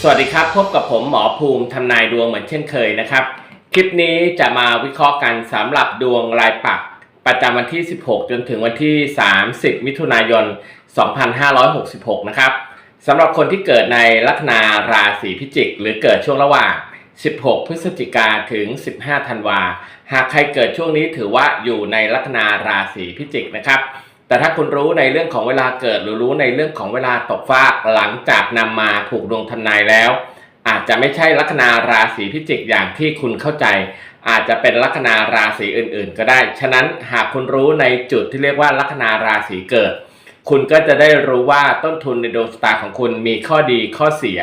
สวัสดีครับพบกับผมหมอภูมิทำนายดวงเหมือนเช่นเคยนะครับ คลิปนี้จะมาวิเคราะห์กันสำหรับดวงรายปักประจำวันที่ 16 จนถึงวันที่ 30 มิถุนายน 2566 นะครับสำหรับคนที่เกิดในลัคนาราศีพิจิก หรือเกิดช่วงระหว่าง 16 พฤศจิกาถึง 15 ธันวา หากใครเกิดช่วงนี้ถือว่าอยู่ในลัคนาราศีพิจิกนะครับ แต่ถ้าคุณรู้ในเรื่องของเวลาเกิดหรือรู้ในเรื่องของเวลาตกฟากหลังจากนำมาผูกดวงทำนายแล้ว อาจจะไม่ใช่ลัคนาราศีพิจิกอย่างที่คุณเข้าใจ อาจจะเป็นลัคนาราศีอื่น ๆ ก็ได้ ฉะนั้นหากคุณรู้ในจุดที่เรียกว่าลัคนาราศีเกิด คุณก็จะได้รู้ว่าต้นทุนในดวงชะตาของคุณมีข้อดีข้อเสีย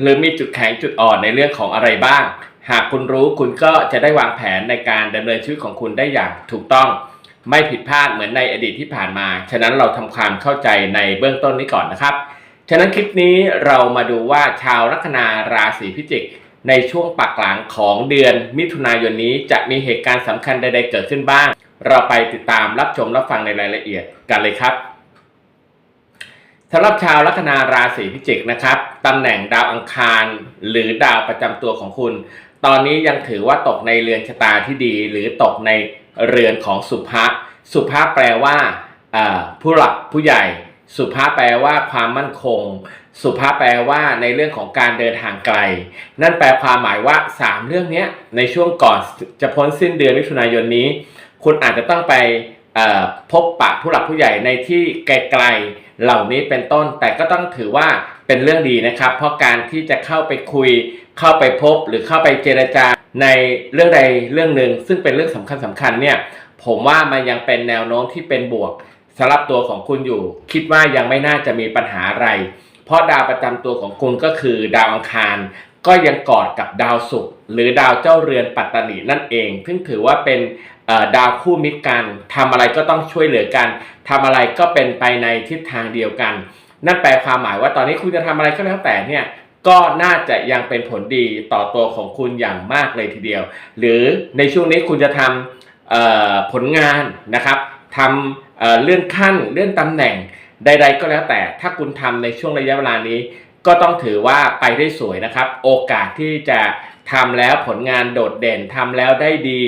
หรือมีจุดแข็งจุดอ่อนในเรื่องของอะไรบ้าง หากคุณรู้คุณก็จะได้วางแผนในการดำเนินชีวิตของคุณได้อย่างถูกต้อง ไม่ผิดพลาดเหมือนในอดีตที่ผ่านมา ฉะนั้นเราทำความเข้าใจในเบื้องต้นนี้ก่อนนะครับ ฉะนั้นคลิปนี้เรามาดูว่าชาวลัคนาราศีพิจิก ในช่วงปักหลังของเดือนมิถุนายนนี้จะมีเหตุการณ์สำคัญใด ๆ เกิดขึ้นบ้าง เราไปติดตามรับชมรับฟังในรายละเอียดกันเลยครับสำหรับชาวลัคนาราศีพิจิกนะครับตำแหน่งดาวอังคาร หรือดาวประจำตัวของคุณ ตอนนี้ยังถือว่าตกในเรือนชะตาที่ดี หรือตกใน เรือนของสุภะสุภะแปลว่าผู้หลักผู้ใหญ่ สุภาพแปลว่าความมั่นคง สุภาพแปลว่าในเรื่องของการเดินทางไกล นั่นแปลความหมายว่า 3 เรื่องนี้ในช่วงก่อนจะพ้นสิ้นเดือนมิถุนายนนี้ คุณอาจจะต้องไปพบปะผู้หลักผู้ใหญ่ในที่ไกลๆเหล่านี้เป็นต้น แต่ก็ต้องถือว่าเป็นเรื่องดีนะครับ เพราะการที่จะเข้าไปคุย เข้าไปพบหรือเข้าไปเจรจา ในเรื่องใดเรื่องหนึ่งซึ่งเป็นเรื่องสำคัญสคัญเนี่ยผมว่ามันยังเป็นแนวโน้มที่เป็นบวกสำหรับตัวของคุณอยู่ คิดว่ายังไม่น่าจะมีปัญหาอะไร เพราะดาวประจำตัวของคุณก็คือดาวอังคาร ก็ยังกอดกับดาวศุกร์หรือดาวเจ้าเรือนปัตตานีนั่นเอง ซึ่งถือว่าเป็นดาวคู่มิตรกันทำอะไรก็ต้องช่วยเหลือกันทำอะไรก็เป็นไปในทิศทางเดียวกัน นั่นแปลความหมายว่าตอนนี้คุณจะทำอะไรก็แล้วแต่เนี่ย ก็น่าจะยังเป็นผลดีต่อตัวของคุณอย่างมากเลยทีเดียว หรือในช่วงนี้คุณจะทำผลงานนะครับทำเเลื่อนขั้นเลื่อนตำแหน่งใด ๆ ก็แล้วแต่ถ้าคุณทำในช่วงระยะเวลานี้ ก็ต้องถือว่าไปได้สวยนะครับ โอกาสที่จะทำแล้วผลงานโดดเด่นทำแล้วได้ดี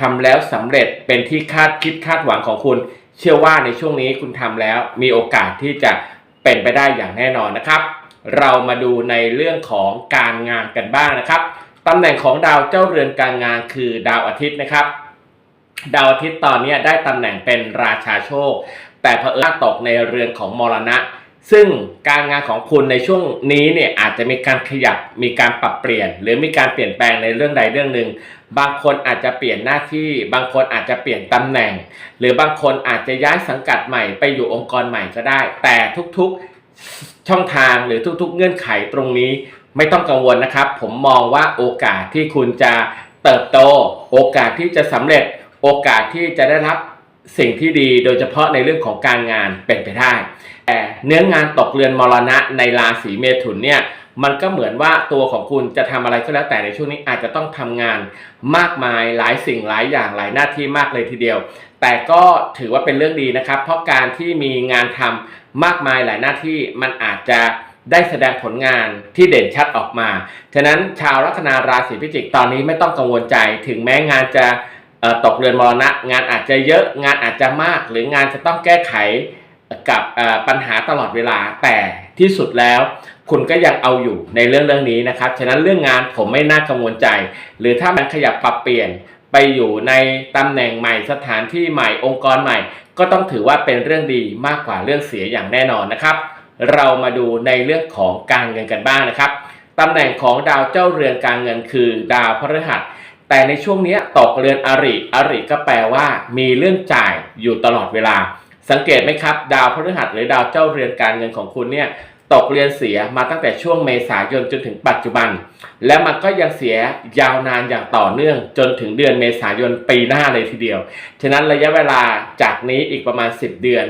ทำแล้วสำเร็จเป็นที่คาดคิดคาดหวังของคุณ เชื่อว่าในช่วงนี้คุณทำแล้วมีโอกาสที่จะเป็นไปได้อย่างแน่นอนนะครับ เรามาดูในเรื่องของการงานกันบ้างนะครับตำแหน่งของดาวเจ้าเรือนการงานคือดาวอาทิตย์นะครับ ดาวอาทิตย์ตอนนี้ได้ตำแหน่งเป็นราชาโชค แต่เผอิญตกในเรือนของมรณะ ซึ่งการงานของคุณในช่วงนี้เนี่ยอาจจะมีการขยับมีการปรับเปลี่ยน หรือมีการเปลี่ยนแปลงในเรื่องใดเรื่องหนึ่งบางคนอาจจะเปลี่ยนหน้าที่ บางคนอาจจะเปลี่ยนตำแหน่ง หรือบางคนอาจจะย้ายสังกัดใหม่ไปอยู่องค์กรใหม่ก็ได้ แต่ทุกๆ ช่องทางหรือทุกๆ เงื่อนไขตรงนี้ไม่ต้องกังวลนะครับ ผมมองว่าโอกาสที่คุณจะเติบโต โอกาสที่จะสำเร็จ โอกาสที่จะได้รับสิ่งที่ดีโดยเฉพาะในเรื่องของการงานเป็นไปได้ แต่เนื้องานตกเรือนมรณะในราศีเมถุนเนี่ยมันก็เหมือนว่าตัวของคุณจะทำอะไรก็แล้วแต่ในช่วงนี้อาจจะต้องทำงานมากมายหลายสิ่งหลายอย่างหลายหน้าที่มากเลยทีเดียว แต่ก็ถือว่าเป็นเรื่องดีนะครับ เพราะการที่มีงานทำมากมายหลายหน้าที่มันอาจจะได้แสดงผลงานที่เด่นชัดออกมา ฉะนั้นชาวลัคนาราศีพิจิกตอนนี้ไม่ต้องกังวลใจ ถึงแม้งานจะตกเรือนมรณะ งานอาจจะเยอะงานอาจจะมาก หรืองานจะต้องแก้ไขกับปัญหาตลอดเวลาแต่ที่สุดแล้ว คุณก็ยังเอาอยู่ในเรื่องเรื่องนี้นะครับ ฉะนั้นเรื่องงานผมไม่น่ากังวลใจ หรือถ้ามันขยับปรับเปลี่ยน อยู่ในตำแหน่งใหม่สถานที่ใหม่องค์กรใหม่ ก็ต้องถือว่าเป็นเรื่องดีมากกว่าเรื่องเสียอย่างแน่นอนนะครับ เรามาดูในเรื่องของการเงินกันบ้างนะครับตำแหน่งของดาวเจ้าเรือนการเงินคือดาวพฤหัส แต่ในช่วงนี้ตกเรือนอริอริก็แปลว่า มีเรื่องจ่ายอยู่ตลอดเวลา สังเกตไหมครับ ดาวพฤหัสหรือดาวเจ้าเรือนการเงินของคุณเนี่ย ตกเรือนเสียมาตั้งแต่ช่วงเมษายนจนถึงปัจจุบัน และมันก็ยังเสียยาวนานอย่างต่อเนื่องจนถึงเดือนเมษายนปีหน้าเลยทีเดียว ฉะนั้นระยะเวลาจากนี้อีกประมาณ 10 เดือน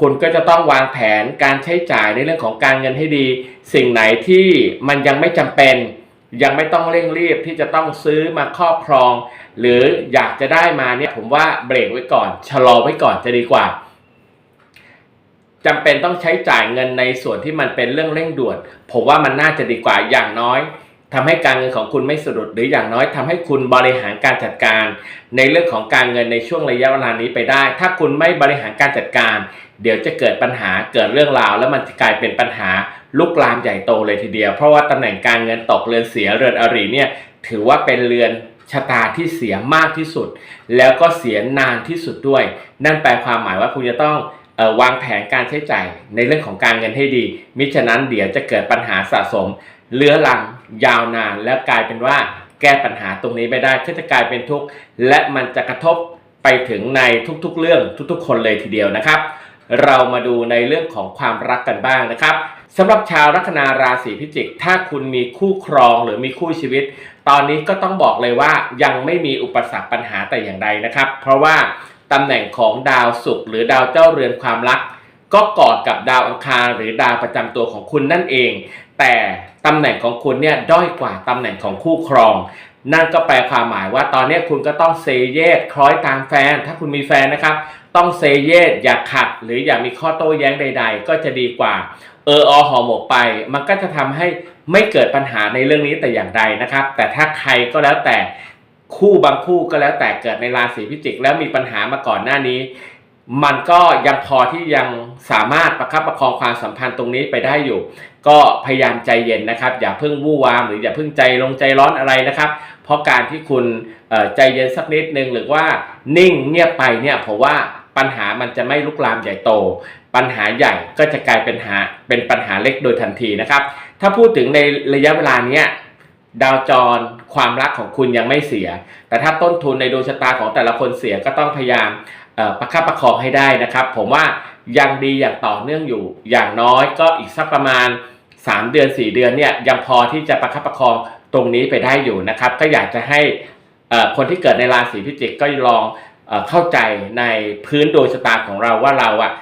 คุณก็จะต้องวางแผนการใช้จ่ายในเรื่องของการเงินให้ดี สิ่งไหนที่มันยังไม่จำเป็น ยังไม่ต้องเร่งรีบที่จะต้องซื้อมาครอบครอง หรืออยากจะได้มาเนี่ยผมว่าเบรกไว้ก่อนชะลอไว้ก่อนจะดีกว่า จำเป็นต้องใช้จ่ายเงินในส่วนที่มันเป็นเรื่องเร่งด่วน ผมว่ามันน่าจะดีกว่าอย่างน้อยทำให้การเงินของคุณไม่สะดุดหรืออย่างน้อยทำให้คุณบริหารการจัดการ ในเรื่องของการเงินในช่วงระยะเวลานี้ไปได้ ถ้าคุณไม่บริหารการจัดการ เดี๋ยวจะเกิดปัญหาเกิดเรื่องราว แล้วมันจะกลายเป็นปัญหาลุกลามใหญ่โตเลยทีเดียว เพราะว่าตำแหน่งการเงินตกเรือนเสียเรือนอริเนี่ยถือว่าเป็นเรือนชะตาที่เสียมากที่สุด แล้วก็เสียนานที่สุดด้วย นั่นแปลความหมายว่าคุณจะต้อง วางแผนการใช้จ่ายในเรื่องของการเงินให้ดี มิฉะนั้นเดี๋ยวจะเกิดปัญหาสะสมเลื้อรังยาวนานแล้วกลายเป็นว่าแก้ปัญหาตรงนี้ไม่ได้ก็จะกลายเป็นทุกข์และมันจะกระทบไปถึงในทุกๆ เรื่องทุกๆ คนเลยทีเดียวนะครับ เรามาดูในเรื่องของความรักกันบ้างนะครับสำหรับชาวลัคนาราศีพิจิก ถ้าคุณมีคู่ครองหรือมีคู่ชีวิต ตอนนี้ก็ต้องบอกเลยว่ายังไม่มีอุปสรรคปัญหาแต่อย่างใดนะครับ เพราะว่า ตำแหน่งของดาวศุกร์หรือดาวเจ้าเรือนความรัก ก็กอดกับดาวอังคารหรือดาวประจำตัวของคุณนั่นเอง แต่ตำแหน่งของคุณเนี่ยด้อยกว่าตำแหน่งของคู่ครอง นั่นก็แปลความหมายว่าตอนนี้คุณก็ต้องเซเยสคล้อยตามแฟน ถ้าคุณมีแฟนนะครับ ต้องเซเยสอย่าขัด หรืออย่ามีข้อโต้แย้งใด ๆ ก็จะดีกว่าเอออหอหมกไป มันก็จะทำให้ไม่เกิดปัญหาในเรื่องนี้แต่อย่างใดนะครับ แต่ถ้าใครก็แล้วแต่ คู่บางคู่ก็แล้วแต่เกิดในราศีพิจิก แล้วมีปัญหามาก่อนหน้านี้ มันก็ยังพอที่ยังสามารถประคับประคองความสัมพันธ์ตรงนี้ไปได้อยู่ ก็พยายามใจเย็นนะครับ อย่าเพิ่งวู่วามหรืออย่าเพิ่งใจลงใจร้อนอะไรนะครับ เพราะการที่คุณใจเย็นสักนิดนึงหรือว่านิ่งเงียบไปเนี่ยผมว่าปัญหามันจะไม่ลุกลามใหญ่โต ปัญหาใหญ่ก็จะกลายเป็นหาเป็นปัญหาเล็กโดยทันทีนะครับ ถ้าพูดถึงในระยะเวลาเนี้ย ดาวจรความรักของคุณยังไม่เสีย แต่ถ้าต้นทุนในดวงชะตาของแต่ละคนเสียก็ต้องพยายามประคับประคองให้ได้นะครับ ผมว่ายังดีอย่างต่อเนื่องอยู่ อย่างน้อยก็อีกสักประมาณ 3 เดือน 4 เดือนเนี่ยยังพอที่จะประคับประคองตรงนี้ไปได้อยู่นะครับ ก็อยากจะให้คนที่เกิดในราศีพิจิกก็ลองเออเข้าใจในพื้นดวงชะตาของเราว่าเราอะ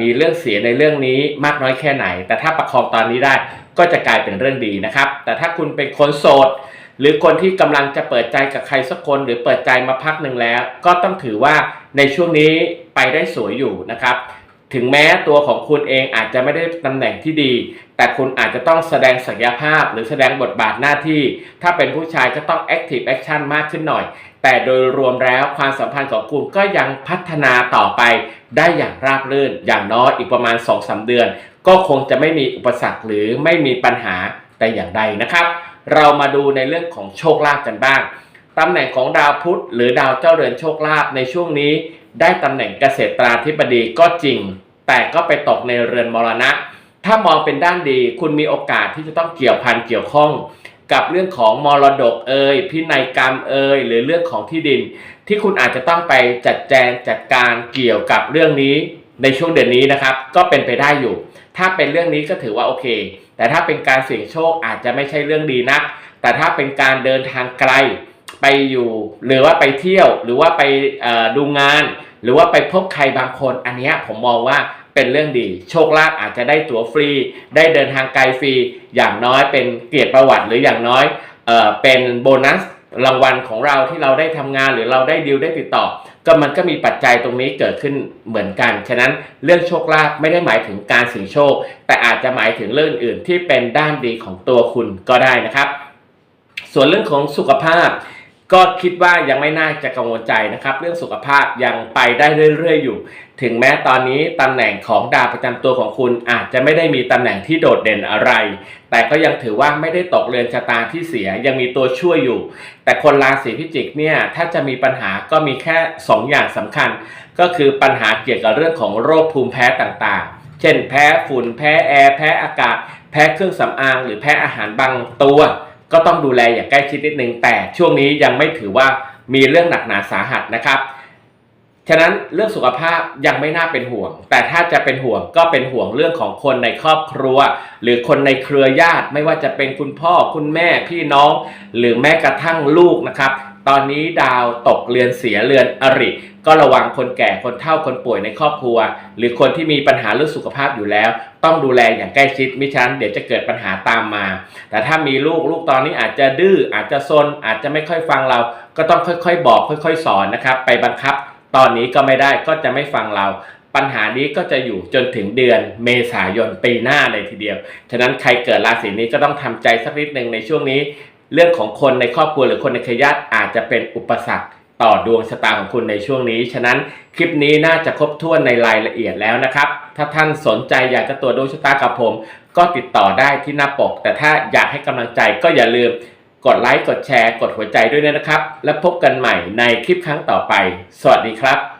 มีเรื่องเสียในเรื่องนี้มากน้อยแค่ไหน แต่ถ้าประคองตอนนี้ได้ ก็จะกลายเป็นเรื่องดีนะครับ แต่ถ้าคุณเป็นคนโสด หรือคนที่กำลังจะเปิดใจกับใครสักคน หรือเปิดใจมาพักหนึ่งแล้ว ก็ต้องถือว่าในช่วงนี้ไปได้สวยอยู่นะครับถึงแม้ตัวของคุณเองอาจจะไม่ได้ตำแหน่งที่ดี แต่คุณอาจจะต้องแสดงศักยภาพหรือแสดงบทบาทหน้าที่ ถ้าเป็นผู้ชายก็ต้อง active action มากขึ้นหน่อย แต่โดยรวมแล้วความสัมพันธ์ของคุณก็ยังพัฒนาต่อไปได้อย่างราบรื่น อย่างน้อยอีกประมาณ 2-3 เดือน ก็คงจะไม่มีอุปสรรคหรือไม่มีปัญหาแต่อย่างใดนะครับ เรามาดูในเรื่องของโชคลาภกันบ้างตำแหน่งของดาวพุธหรือดาวเจ้าเรือนโชคลาภในช่วงนี้ ได้ตำแหน่งเกษตราธิบดีก็จริง แต่ก็ไปตกในเรือนมรณะ ถ้ามองเป็นด้านดี คุณมีโอกาสที่จะต้องเกี่ยวพันเกี่ยวข้อง กับเรื่องของมรดกเอ่ยพินัยกรรมเอ่ยหรือเรื่องของที่ดิน ที่คุณอาจจะต้องไปจัดแจงจัดการเกี่ยวกับเรื่องนี้ ในช่วงเดือนนี้นะครับ ก็เป็นไปได้อยู่ ถ้าเป็นเรื่องนี้ก็ถือว่าโอเค แต่ถ้าเป็นการเสี่ยงโชคอาจจะไม่ใช่เรื่องดีนัก แต่ถ้าเป็นการเดินทางไกลไปอยู่ หรือว่าไปเที่ยว หรือว่าไปดูงาน หรือว่าไปพบใครบางคน อันนี้ผมมองว่าเป็นเรื่องดี โชคลาภอาจจะได้ตั๋วฟรี ได้เดินทางไกลฟรี อย่างน้อยเป็นเกียรติประวัติหรืออย่างน้อยเอเป็นโบนัสรางวัลของเราที่เราได้ทำงานหรือเราได้ดีลได้ติดต่อ ก็มันก็มีปัจจัยตรงนี้เกิดขึ้นเหมือนกัน ฉะนั้นเรื่องโชคลาภไม่ได้หมายถึงการเสี่ยงโชค แต่อาจจะหมายถึงเรื่องอื่นที่เป็นด้านดีของตัวคุณก็ได้นะครับ ส่วนเรื่องของสุขภาพ ก็คิดว่ายังไม่น่าจะกังวลใจนะครับ เรื่องสุขภาพยังไปได้เรื่อยๆอยู่ ถึงแม้ตอนนี้ตำแหน่งของดาวประจำตัวของคุณอาจจะไม่ได้มีตำแหน่งที่โดดเด่นอะไร แต่ก็ยังถือว่าไม่ได้ตกเรือนชะตาที่เสียยังมีตัวช่วยอยู่ แต่คนราศีพิจิกเนี่ยถ้าจะมีปัญหาก็มีแค่ 2 อย่างสำคัญ ก็คือปัญหาเกี่ยวกับเรื่องของโรคภูมิแพ้ต่างๆ เช่น แพ้ฝุ่นแพ้แอร์แพ้อากาศ แพ้เครื่องสำอาง หรือแพ้อาหารบางตัว ก็ต้องดูแลอย่างใกล้ชิดนิดนึงแต่ช่วงนี้ยังไม่ถือว่ามีเรื่องหนักหนาสาหัสนะครับ ฉะนั้นเรื่องสุขภาพยังไม่น่าเป็นห่วง แต่ถ้าจะเป็นห่วงก็เป็นห่วงเรื่องของคนในครอบครัว หรือคนในเครือญาติ ไม่ว่าจะเป็นคุณพ่อคุณแม่พี่น้อง หรือแม้กระทั่งลูกนะครับ ตอนนี้ดาวตกเรือนเสียเรือนอริก็ระวังคนแก่คนเฒ่าคนป่วยในครอบครัว หรือคนที่มีปัญหาเรื่องสุขภาพอยู่แล้ว ต้องดูแลอย่างใกล้ชิดมิฉะนั้นเดี๋ยวจะเกิดปัญหาตามมา แต่ถ้ามีลูกลูกตอนนี้อาจจะดื้ออาจจะซนอาจจะไม่ค่อยฟังเรา ก็ต้องค่อยๆ บอกค่อย ๆ สอนนะครับ ไปบังคับ ตอนนี้ก็ไม่ได้ก็จะไม่ฟังเราปัญหานี้ก็จะอยู่จนถึงเดือนเมษายนปีหน้าเลยทีเดียว ฉะนั้นใครเกิดราศีนี้ก็ต้องทำใจสักนิดหนึ่งในช่วงนี้ เรื่องของคนในครอบครัวหรือคนในเครือญาติอาจจะเป็นอุปสรรคต่อดวงชะตาของคุณในช่วงนี้ ฉะนั้นคลิปนี้น่าจะครบถ้วนในรายละเอียดแล้วนะครับ ถ้าท่านสนใจอยากจะตรวจดวงชะตากับผม ก็ติดต่อได้ที่หน้าปก แต่ถ้าอยากให้กำลังใจก็อย่าลืม กดไลค์ กดแชร์ กดหัวใจด้วยนะครับ และพบกันใหม่ในคลิปครั้งต่อไป สวัสดีครับ